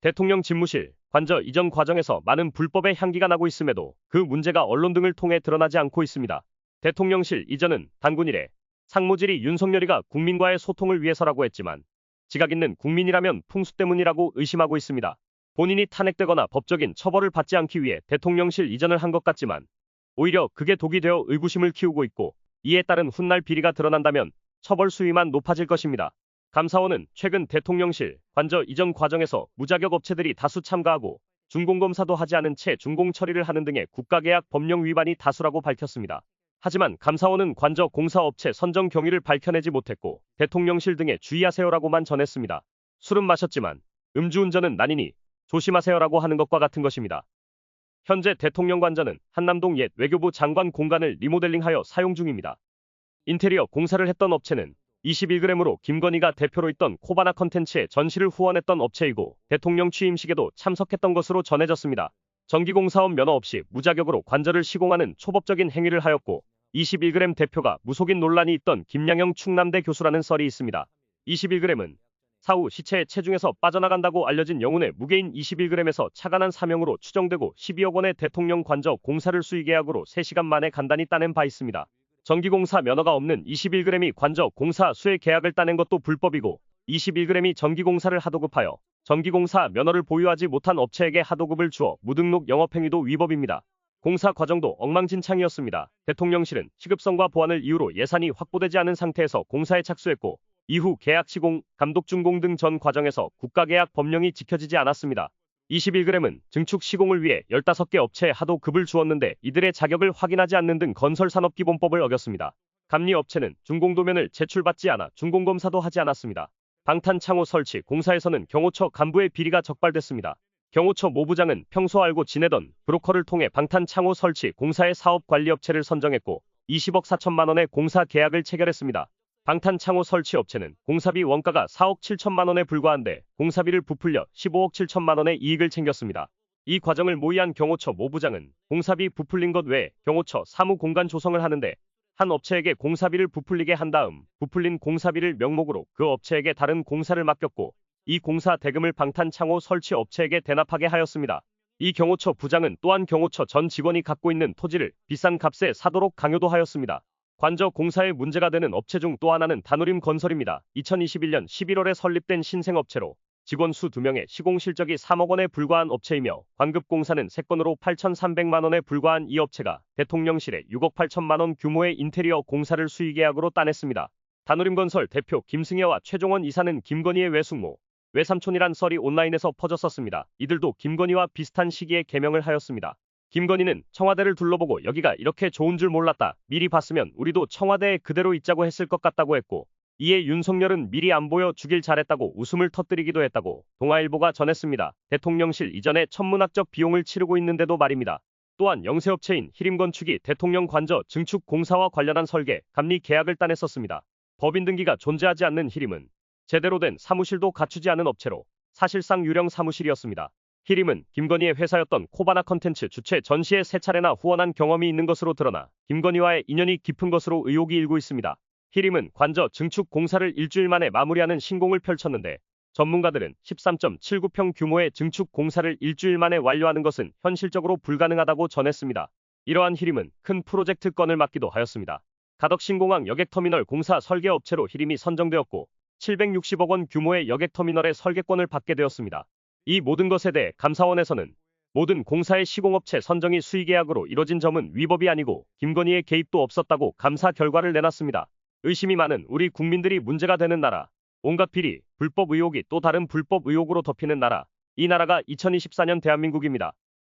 대통령 집무실, 관저 이전 과정에서 많은 불법의 향기가 나고 있음에도 그 문제가 언론 등을 통해 드러나지 않고 있습니다. 대통령실 이전은 단군 이래 상무질이 윤석열이가 국민과의 소통을 위해서라고 했지만 지각 있는 국민이라면 풍수 때문이라고 의심하고 있습니다. 본인이 탄핵되거나 법적인 처벌을 받지 않기 위해 대통령실 이전을 한 것 같지만 오히려 그게 독이 되어 의구심을 키우고 있고 이에 따른 훗날 비리가 드러난다면 처벌 수위만 높아질 것입니다. 감사원은 최근 대통령실 관저 이전 과정에서 무자격 업체들이 다수 참가하고 준공검사도 하지 않은 채 준공 처리를 하는 등의 국가계약 법령 위반이 다수라고 밝혔습니다. 하지만 감사원은 관저 공사업체 선정 경위를 밝혀내지 못했고 대통령실 등에 주의하세요라고만 전했습니다. 술은 마셨지만 음주운전은 난이니 조심하세요라고 하는 것과 같은 것입니다. 현재 대통령 관저는 한남동 옛 외교부 장관 공간을 리모델링하여 사용 중입니다. 인테리어 공사를 했던 업체는 21g으로 김건희가 대표로 있던 코바나 컨텐츠의 전시를 후원했던 업체이고 대통령 취임식에도 참석했던 것으로 전해졌습니다. 전기공사업 면허 없이 무자격으로 관저를 시공하는 초법적인 행위를 하였고 21g 대표가 무속인 논란이 있던 김양영 충남대 교수라는 썰이 있습니다. 21g은 사후 시체의 체중에서 빠져나간다고 알려진 영혼의 무게인 21g에서 차관한 사명으로 추정되고 12억 원의 대통령 관저 공사를 수의계약으로 3시간 만에 간단히 따낸 바 있습니다. 전기공사 면허가 없는 21g이 관저 공사 수의 계약을 따낸 것도 불법이고 21g이 전기공사를 하도급하여 전기공사 면허를 보유하지 못한 업체에게 하도급을 주어 무등록 영업행위도 위법입니다. 공사 과정도 엉망진창이었습니다. 대통령실은 시급성과 보안을 이유로 예산이 확보되지 않은 상태에서 공사에 착수했고 이후 계약 시공, 감독 준공 등 전 과정에서 국가계약 법령이 지켜지지 않았습니다. 21g은 증축 시공을 위해 15개 업체에 하도 급을 주었는데 이들의 자격을 확인하지 않는 등 건설산업기본법을 어겼습니다. 감리 업체는 준공도면을 제출받지 않아 준공검사도 하지 않았습니다. 방탄 창호 설치 공사에서는 경호처 간부의 비리가 적발됐습니다. 경호처 모 부장은 평소 알고 지내던 브로커를 통해 방탄 창호 설치 공사의 사업 관리업체를 선정했고 20억 4천만 원의 공사 계약을 체결했습니다. 방탄창호 설치 업체는 공사비 원가가 4억 7천만 원에 불과한데 공사비를 부풀려 15억 7천만 원의 이익을 챙겼습니다. 이 과정을 모의한 경호처 모 부장은 공사비 부풀린 것 외에 경호처 사무 공간 조성을 하는데 한 업체에게 공사비를 부풀리게 한 다음 부풀린 공사비를 명목으로 그 업체에게 다른 공사를 맡겼고 이 공사 대금을 방탄창호 설치 업체에게 대납하게 하였습니다. 이 경호처 부장은 또한 경호처 전 직원이 갖고 있는 토지를 비싼 값에 사도록 강요도 하였습니다. 관저 공사에 문제가 되는 업체 중 또 하나는 다누림 건설입니다. 2021년 11월에 설립된 신생업체로 직원 수 2명의 시공 실적이 3억 원에 불과한 업체이며 광급공사는 3건으로 8,300만 원에 불과한 이 업체가 대통령실에 6억 8천만 원 규모의 인테리어 공사를 수의계약으로 따냈습니다. 다누림건설 대표 김승혜와 최종원 이사는 김건희의 외숙모, 외삼촌이란 썰이 온라인에서 퍼졌었습니다. 이들도 김건희와 비슷한 시기에 개명을 하였습니다. 김건희는 청와대를 둘러보고 여기가 이렇게 좋은 줄 몰랐다. 미리 봤으면 우리도 청와대에 그대로 있자고 했을 것 같다고 했고 이에 윤석열은 미리 안 보여 주길 잘했다고 웃음을 터뜨리기도 했다고 동아일보가 전했습니다. 대통령실 이전에 천문학적 비용을 치르고 있는데도 말입니다. 또한 영세업체인 히림건축이 대통령 관저 증축 공사와 관련한 설계, 감리 계약을 따냈었습니다. 법인 등기가 존재하지 않는 히림은 제대로 된 사무실도 갖추지 않은 업체로 사실상 유령 사무실이었습니다. 히림은 김건희의 회사였던 코바나 컨텐츠 주최 전시에 세 차례나 후원한 경험이 있는 것으로 드러나 김건희와의 인연이 깊은 것으로 의혹이 일고 있습니다. 히림은 관저 증축 공사를 일주일 만에 마무리하는 신공을 펼쳤는데 전문가들은 13.79평 규모의 증축 공사를 일주일 만에 완료하는 것은 현실적으로 불가능하다고 전했습니다. 이러한 히림은 큰 프로젝트 건을 맡기도 하였습니다. 가덕신공항 여객터미널 공사 설계업체로 히림이 선정되었고 760억 원 규모의 여객터미널의 설계권을 받게 되었습니다. 이 모든 것에 대해 감사원에서는 모든 공사의 시공업체 선정이 수의계약으로 이뤄진 점은 위법이 아니고 김건희의 개입도 없었다고 감사 결과를 내놨습니다. 의심이 많은 우리 국민들이 문제가 되는 나라, 온갖 비리, 불법 의혹이 또 다른 불법 의혹으로 덮이는 나라, 이 나라가 2024년 대한민국입니다.